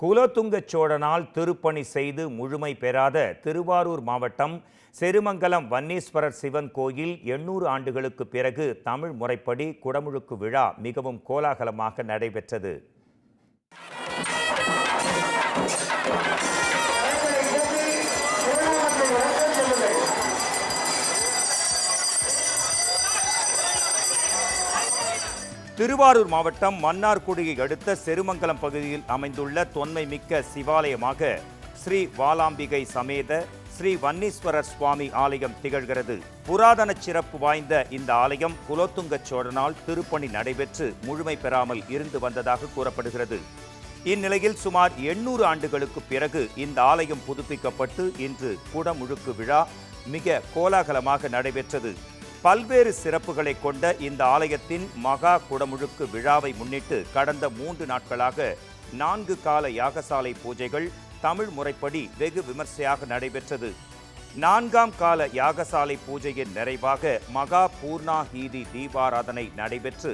குலத்துங்கச் சோழனால் திருப்பணி செய்து முழுமை பெறாத திருவாரூர் மாவட்டம் செருமங்கலம் வன்னீஸ்வரர் சிவன் கோயில் எண்ணூறு ஆண்டுகளுக்கு பிறகு தமிழ் முறைப்படி குடமுழுக்கு விழா மிகவும் கோலாகலமாக நடைபெற்றது. திருவாரூர் மாவட்டம் மன்னார்குடியை அடுத்த செருமங்கலம் பகுதியில் அமைந்துள்ள தொன்மை மிக்க சிவாலயமாக ஸ்ரீ வாலாம்பிகை சமேத ஸ்ரீ வன்னீஸ்வரர் சுவாமி ஆலயம் திகழ்கிறது. புராதன சிறப்பு வாய்ந்த இந்த ஆலயம் குலோத்துங்க சோழனால் திருப்பணி நடைபெற்று முழுமை பெறாமல் இருந்து வந்ததாக கூறப்படுகிறது. இந்நிலையில் சுமார் எண்ணூறு ஆண்டுகளுக்கு பிறகு இந்த ஆலயம் புதுப்பிக்கப்பட்டு இன்று குடமுழுக்கு விழா மிக கோலாகலமாக நடைபெற்றது. பல்வேறு சிறப்புகளை கொண்ட இந்த ஆலயத்தின் மகா குடமுழுக்கு விழாவை முன்னிட்டு கடந்த மூன்று நாட்களாக நான்கு கால யாகசாலை பூஜைகள் தமிழ் முறைப்படி வெகு விமர்சையாக நடைபெற்றது. நான்காம் கால யாகசாலை பூஜையின் நிறைவாக மகா பூர்ணாஹீதி தீபாராதனை நடைபெற்று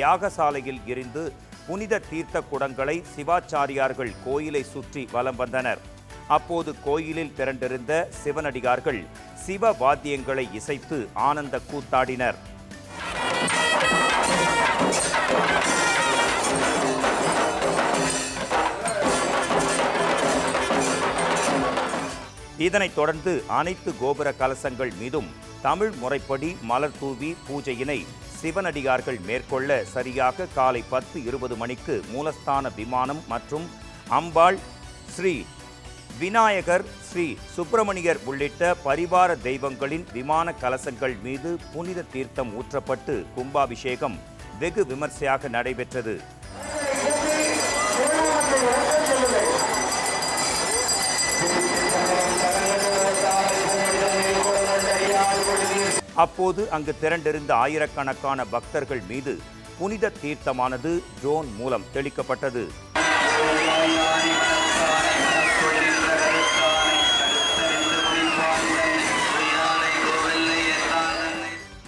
யாகசாலையில் இருந்து புனித தீர்த்த குடங்களை சிவாச்சாரியார்கள் கோயிலை சுற்றி வலம் வந்தனர். அப்போது கோயிலில் திரண்டிருந்த சிவனடிகார்கள் சிவ வாத்தியங்களை இசைத்து ஆனந்த கூத்தாடினர். இதனைத் தொடர்ந்து அனைத்து கோபுர கலசங்கள் மீதும் தமிழ் முறைப்படி மலர் தூவி பூஜையினை சிவனடியார்கள் மேற்கொள்ள சரியாக காலை பத்து இருபது மணிக்கு மூலஸ்தான விமானம் மற்றும் அம்பாள் ஸ்ரீ விநாயகர் ஸ்ரீ சுப்பிரமணியர் உள்ளிட்ட பரிவார தெய்வங்களின் விமான கலசங்கள் மீது புனித தீர்த்தம் ஊற்றப்பட்டு கும்பாபிஷேகம் வெகு விமர்சையாக நடைபெற்றது. அப்போது அங்கு திரண்டிருந்த ஆயிரக்கணக்கான பக்தர்கள் மீது புனித தீர்த்தமானது ட்ரோன் மூலம் தெளிக்கப்பட்டது.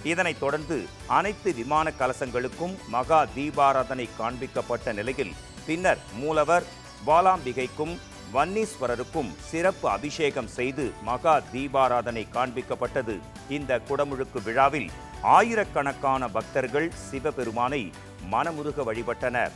இதனைத் தொடர்ந்து அனைத்து விமான கலசங்களுக்கும் மகா தீபாராதனை காண்பிக்கப்பட்ட நிலையில் பின்னர் மூலவர் பாலாம்பிகைக்கும் வன்னீஸ்வரருக்கும் சிறப்பு அபிஷேகம் செய்து மகா தீபாராதனை காண்பிக்கப்பட்டது. இந்த குடமுழுக்கு விழாவில் ஆயிரக்கணக்கான பக்தர்கள் சிவபெருமானை மனமுருக வழிபட்டனர்.